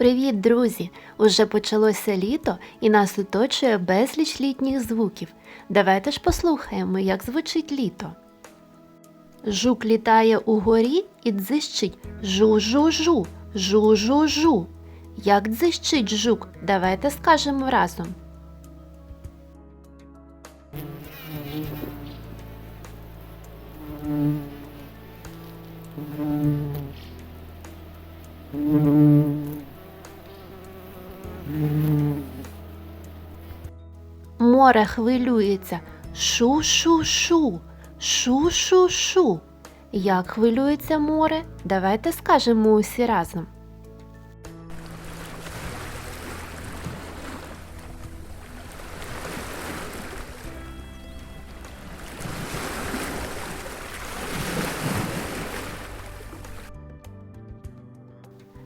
Привіт, друзі! Уже почалося літо і нас оточує безліч літніх звуків. Давайте ж послухаємо, як звучить літо. Жук літає угорі і дзищить жу-жу-жу, жу-жу-жу. Як дзищить жук, давайте скажемо разом. Море хвилюється. Шу-шу-шу, шу-шу-шу. Як хвилюється море? Давайте скажемо усі разом.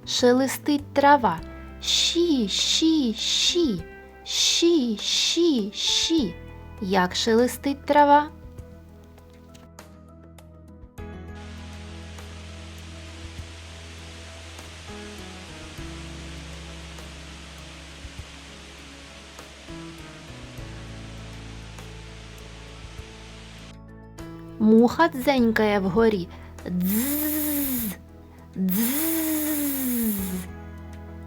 Шелестить трава. Щі, щі, щі, щі, щі, щі. Як шелестить трава? Муха дзенькає вгорі. Дзз, дзз.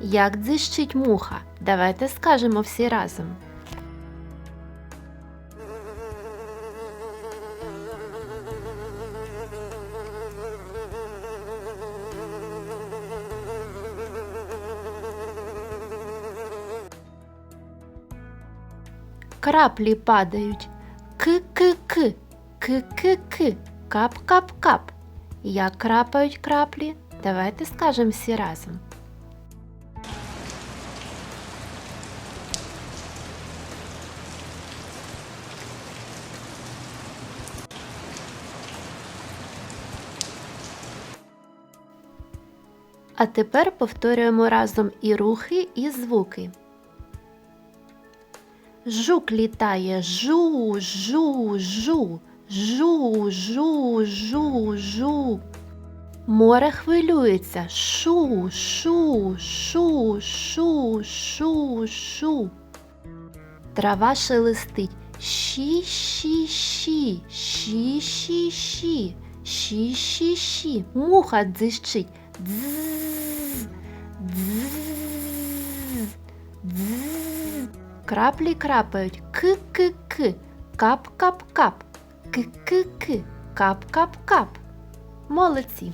Як дзищить муха? Давайте скажемо всі разом. Краплі падають. К-к-к, к-к-к, кап-кап-кап. Як крапають краплі? Давайте скажемо всі разом. А тепер повторюємо разом і рухи, і звуки. Жук літає жу, жу, жу, жу, жу, жу, жу. Море хвилюється шу, шу, шу, шу, шу, шу. Трава шелестить щі, щі, щі, щі, щі, щі, щі, щі, щі. Муха дзищить. Краплі крапають к-к-к, кап-кап-кап, к-к-к, кап-кап-кап. Молодці!